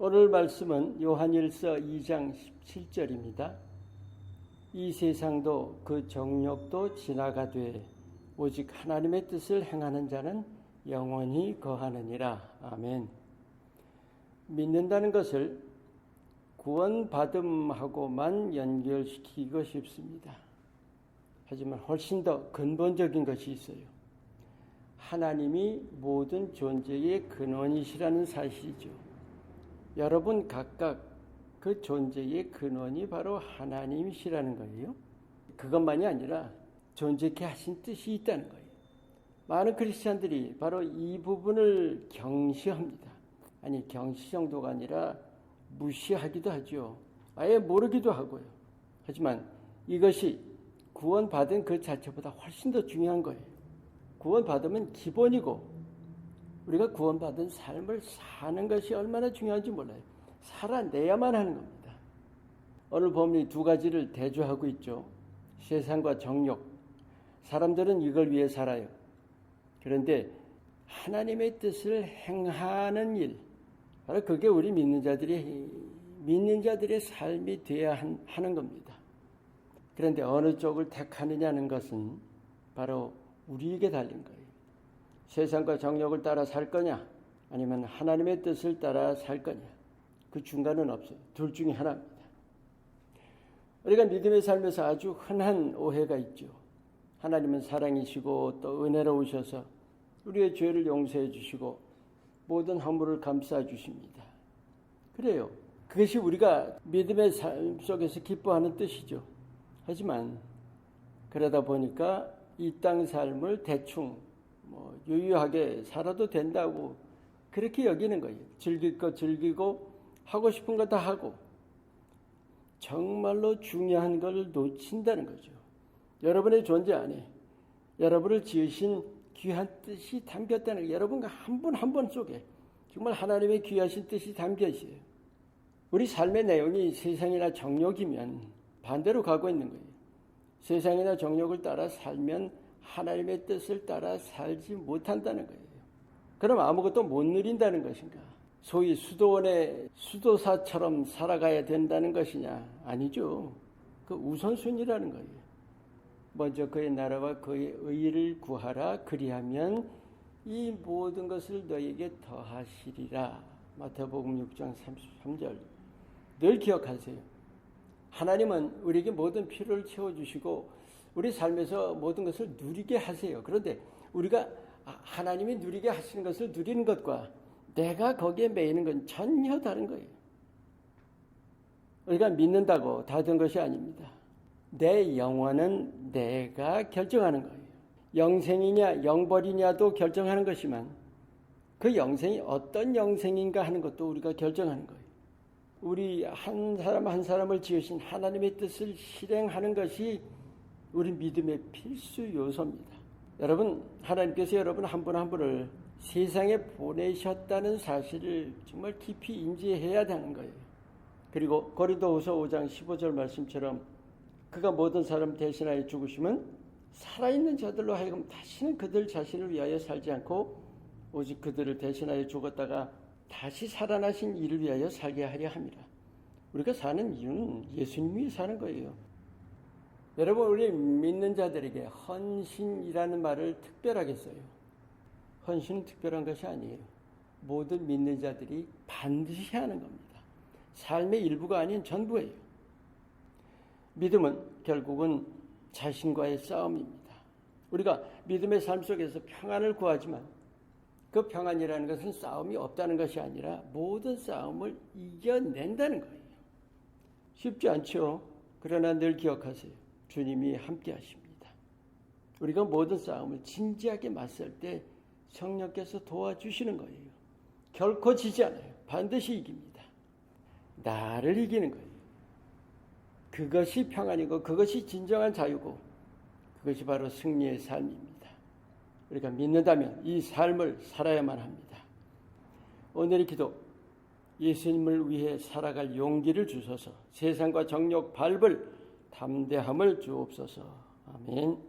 오늘 말씀은 요한일서 2장 17절입니다. 이 세상도 그 정욕도 지나가되 오직 하나님의 뜻을 행하는 자는 영원히 거하느니라. 아멘. 믿는다는 것을 구원받음하고만 연결시키고 싶습니다. 하지만 훨씬 더 근본적인 것이 있어요. 하나님이 모든 존재의 근원이시라는 사실이죠. 여러분 각각 그 존재의 근원이 바로 하나님이시라는 거예요. 그것만이 아니라 존재케 하신 뜻이 있다는 거예요. 많은 크리스찬들이 바로 이 부분을 경시합니다. 아니 경시 정도가 아니라 무시하기도 하죠. 아예 모르기도 하고요. 하지만 이것이 구원받은 그 자체보다 훨씬 더 중요한 거예요. 구원받으면 기본이고 우리가 구원받은 삶을 사는 것이 얼마나 중요한지 몰라요. 살아내야만 하는 겁니다. 오늘 본문이 두 가지를 대조하고 있죠. 세상과 정욕. 사람들은 이걸 위해 살아요. 그런데 하나님의 뜻을 행하는 일, 바로 그게 우리 믿는 자들이 믿는 자들의 삶이 되어야 하는 겁니다. 그런데 어느 쪽을 택하느냐는 것은 바로 우리에게 달린 거예요. 세상과 정욕을 따라 살 거냐, 아니면 하나님의 뜻을 따라 살 거냐. 그 중간은 없어요. 둘 중에 하나입니다. 우리가 믿음의 삶에서 아주 흔한 오해가 있죠. 하나님은 사랑이시고 또 은혜로우셔서 우리의 죄를 용서해 주시고 모든 허물을 감싸 주십니다. 그래요. 그것이 우리가 믿음의 삶 속에서 기뻐하는 뜻이죠. 하지만 그러다 보니까 이 땅 삶을 대충 뭐 유유하게 살아도 된다고 그렇게 여기는 거예요. 즐길 거 즐기고 하고 싶은 거 다 하고 정말로 중요한 걸 놓친다는 거죠. 여러분의 존재 안에 여러분을 지으신 귀한 뜻이 담겼다는 거 여러분과 한 분 한 분 속에 정말 하나님의 귀하신 뜻이 담겨 있어요. 우리 삶의 내용이 세상이나 정욕이면 반대로 가고 있는 거예요. 세상이나 정욕을 따라 살면 하나님의 뜻을 따라 살지 못한다는 거예요. 그럼 아무것도 못 누린다는 것인가? 소위 수도원의 수도사처럼 살아가야 된다는 것이냐? 아니죠. 그 우선순위라는 거예요. 먼저 그의 나라와 그의 의를 구하라. 그리하면 이 모든 것을 너에게 더하시리라. 마태복음 6장 33절. 늘 기억하세요. 하나님은 우리에게 모든 필요를 채워주시고 우리 삶에서 모든 것을 누리게 하세요. 그런데 우리가 하나님이 누리게 하시는 것을 누리는 것과 내가 거기에 매이는 건 전혀 다른 거예요. 우리가 믿는다고 다된 것이 아닙니다. 내 영혼은 내가 결정하는 거예요. 영생이냐 영벌이냐도 결정하는 것이만 그 영생이 어떤 영생인가 하는 것도 우리가 결정하는 거예요. 우리 한 사람 한 사람을 지으신 하나님의 뜻을 실행하는 것이 우리 믿음의 필수 요소입니다. 여러분, 하나님께서 여러분 한분한 분을 세상에 보내셨다는 사실을 정말 깊이 인지해야 되는 거예요. 그리고 고린도후서 5장 15절 말씀처럼 그가 모든 사람 대신하여 죽으시면 살아있는 자들로 하여금 다시는 그들 자신을 위하여 살지 않고 오직 그들을 대신하여 죽었다가 다시 살아나신 이를 위하여 살게 하려 합니다. 우리가 사는 이유는 예수님이 사는 거예요. 여러분, 우리 믿는 자들에게 헌신이라는 말을 특별하게 써요. 헌신은 특별한 것이 아니에요. 모든 믿는 자들이 반드시 하는 겁니다. 삶의 일부가 아닌 전부예요. 믿음은 결국은 자신과의 싸움입니다. 우리가 믿음의 삶 속에서 평안을 구하지만 그 평안이라는 것은 싸움이 없다는 것이 아니라 모든 싸움을 이겨낸다는 거예요. 쉽지 않죠. 그러나 늘 기억하세요. 주님이 함께 하십니다. 우리가 모든 싸움을 진지하게 맞설 때 성령께서 도와주시는 거예요. 결코 지지 않아요. 반드시 이깁니다. 나를 이기는 거예요. 그것이 평안이고 그것이 진정한 자유고 그것이 바로 승리의 삶입니다. 우리가 믿는다면 이 삶을 살아야만 합니다. 오늘의 기도 예수님을 위해 살아갈 용기를 주소서 세상과 정욕 밟을 담대함을 주옵소서. 아멘.